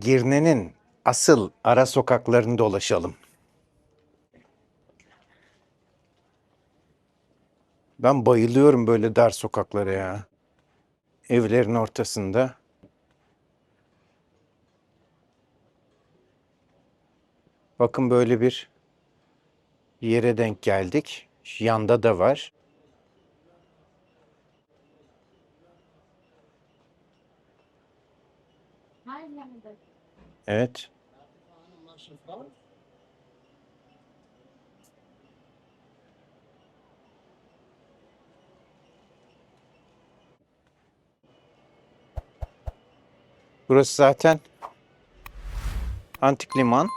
Girne'nin asıl ara sokaklarını dolaşalım. Ben bayılıyorum böyle dar sokaklara ya. Evlerin ortasında. Bakın böyle bir yere denk geldik. Yanda da var. Evet. Burası zaten antik liman.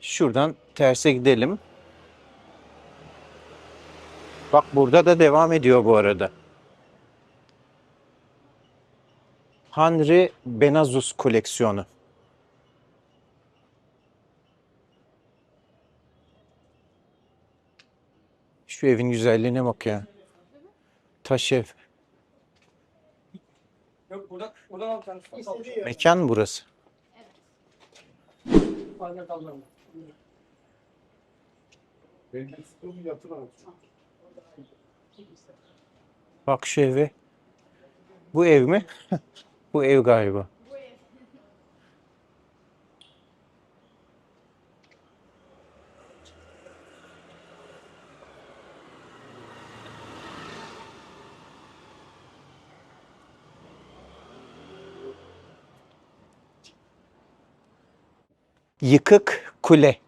Şuradan terse gidelim. Bak burada da devam ediyor bu arada. Henri Benazus koleksiyonu. Şu evin güzelliğine bak ya. Taş ev. Yok burada buradan al sen. Mekan mı burası? Aynen kaldırma. Benim tuttuğum yatır abi. Bak şu eve. Bu ev mi? Bu ev galiba. Yıkık Kule.